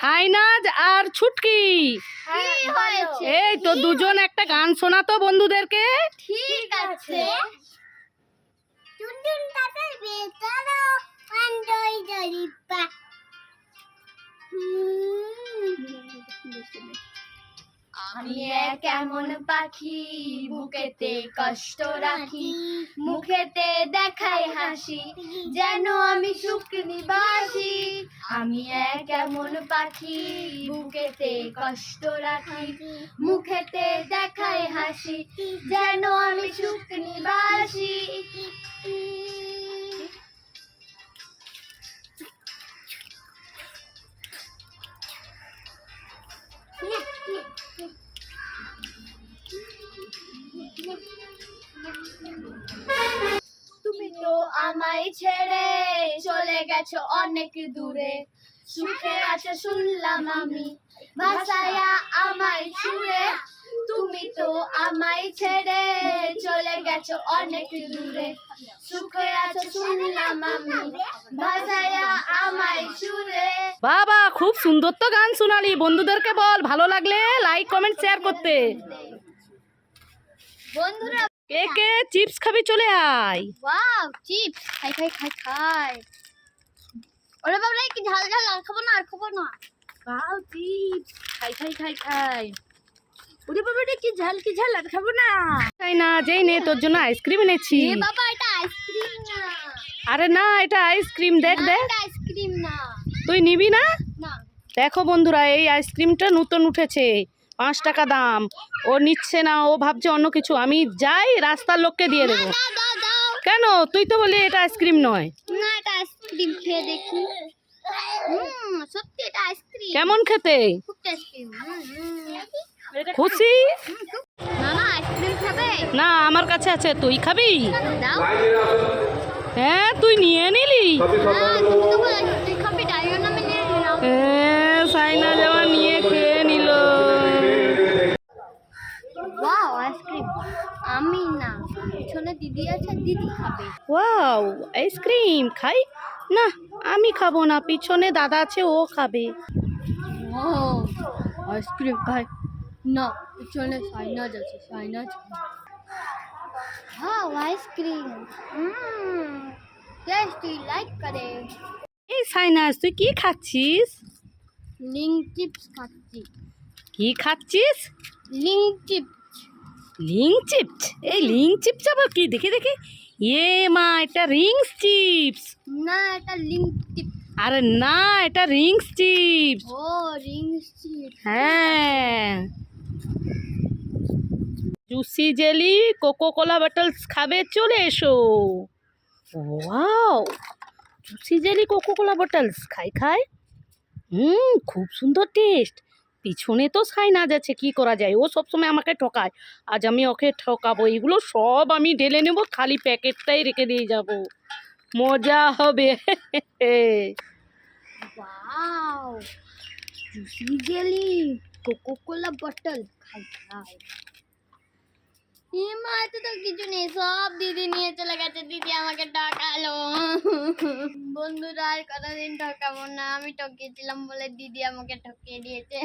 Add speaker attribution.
Speaker 1: সাইনাজ আর ছুটকি।
Speaker 2: কি হয়েছে?
Speaker 1: এই তো দুজন একটা গান শোনাতো বন্ধুদেরকে।
Speaker 2: ঠিক আছে। আমি এক এমন পাখি বুকেতে কষ্ট রাখি মুখেতে দেখাই হাসি যেন আমি সুখ নিবাসী। আমি এক এমন পাখি বুকেতে কষ্ট রাখি মুখেতে দেখাই হাসি যেন আমি সুখ নিবাসী। তুমি তো আমায় ছেড়ে চলে গেছো অনেক দূরে। সুখে আছে শুনলাম আমি ভাষায়া আমায় ছুড়ে তুমি তো আমায় ছেড়ে চলে গেছো অনেক দূরে। সুখে আছে শুনলাম আমি ভাষায়া আমায় ছুড়ে
Speaker 1: বাবা খুব সুন্দর তো গান শোনালি। বন্ধুদেরকে বল ভালো লাগলে লাইক কমেন্ট শেয়ার করতে।
Speaker 2: বন্ধুরা
Speaker 1: কে কে? চিপস খাবি চলে আয়।
Speaker 2: ওয়াও চিপস খাই খাই খাই খাই। ওরে বাবা কি ঝাল ঝাল আর খাব না আর খাব না।
Speaker 1: বাও চিপস খাই খাই খাই খাই। ওরে বাবা রে কি ঝাল কি ঝাল আর খাব না। তাই না যেই নে তোর জন্য আইসক্রিম এনেছি।
Speaker 2: এ বাবা এটা আইসক্রিম না।
Speaker 1: আরে না এটা আইসক্রিম দেখ দেখ।
Speaker 2: এটা আইসক্রিম না।
Speaker 1: তুই নিবি না?
Speaker 2: না।
Speaker 1: দেখো বন্ধুরা এই আইসক্রিমটা নতুন উঠেছে পাঁচ টাকা দাম। ও নিচ্ছে না ও ভাবছে অন্য কিছু। আমি যাই রাস্তার লোককে দিয়ে দেবো। কেন? তুই তো বলি এটা আইসক্রিম নয়।
Speaker 2: না এটা আইসক্রিম খেয়ে দেখি। সত্যি এটা আইসক্রিম।
Speaker 1: কেমন খেতে?
Speaker 2: খুব টেস্টি
Speaker 1: খুশি?
Speaker 2: না না আইসক্রিম খাবে?
Speaker 1: না আমার কাছে আছে। তুই খাবি?
Speaker 2: দাও।
Speaker 1: হ্যাঁ তুই নিয়ে নিলি।
Speaker 2: হ্যাঁ তুমি তো বলে তুই খাবি তাই জন্য আমি নিয়ে নিলাম পিছনে দিদি আছে দিদি খাবে।
Speaker 1: ওয়াও আইসক্রিম খাই? না আমি খাব না পিছনে দাদা আছে ও খাবে।
Speaker 2: ও আইসক্রিম খাই। না পিছনে সাইনাজ আছে Sainaz wow ice cream tasty like করে
Speaker 1: এই সাইনাস তুই কি খাচ্ছিস?
Speaker 2: লিং চিপস খাচ্ছি।
Speaker 1: কি খাচ্ছিস?
Speaker 2: Ling chips.
Speaker 1: লিং চিপস এই লিং চিপস আবার কি? দেখে দেখে। এ মা এটা রিংস চিপস
Speaker 2: না এটা লিং চিপস
Speaker 1: আরে না এটা রিংস চিপস
Speaker 2: ও রিং চিপস
Speaker 1: হ্যাঁ। Juicy jelly coco cola bottles খাবে? চলে এসো। Wow juicy jelly coco cola bottles খাই খাই। হুম খুব সুন্দর টেস্ট পিছনে তো সাইনাজ আছে, কি করা যায়? ও সবসময় আমাকে ঠকায়। আজ আমি ওকে ঠকাবো, এগুলো সব আমি ঢেলে নেব, খালি প্যাকেটটাই রেখে দিয়ে যাব। মজা হবে।
Speaker 2: Juicy jelly coco cola bottle খাই খাই। মা তো তো কিছু নেই, সব দিদি নিয়ে চলে গেছে। দিদি আমাকে ঠকালো। বন্ধুরা, আর কতদিন ঠকাবো না? আমি ঠকিয়েছিলাম বলে দিদি আমাকে ঠকিয়ে দিয়েছে।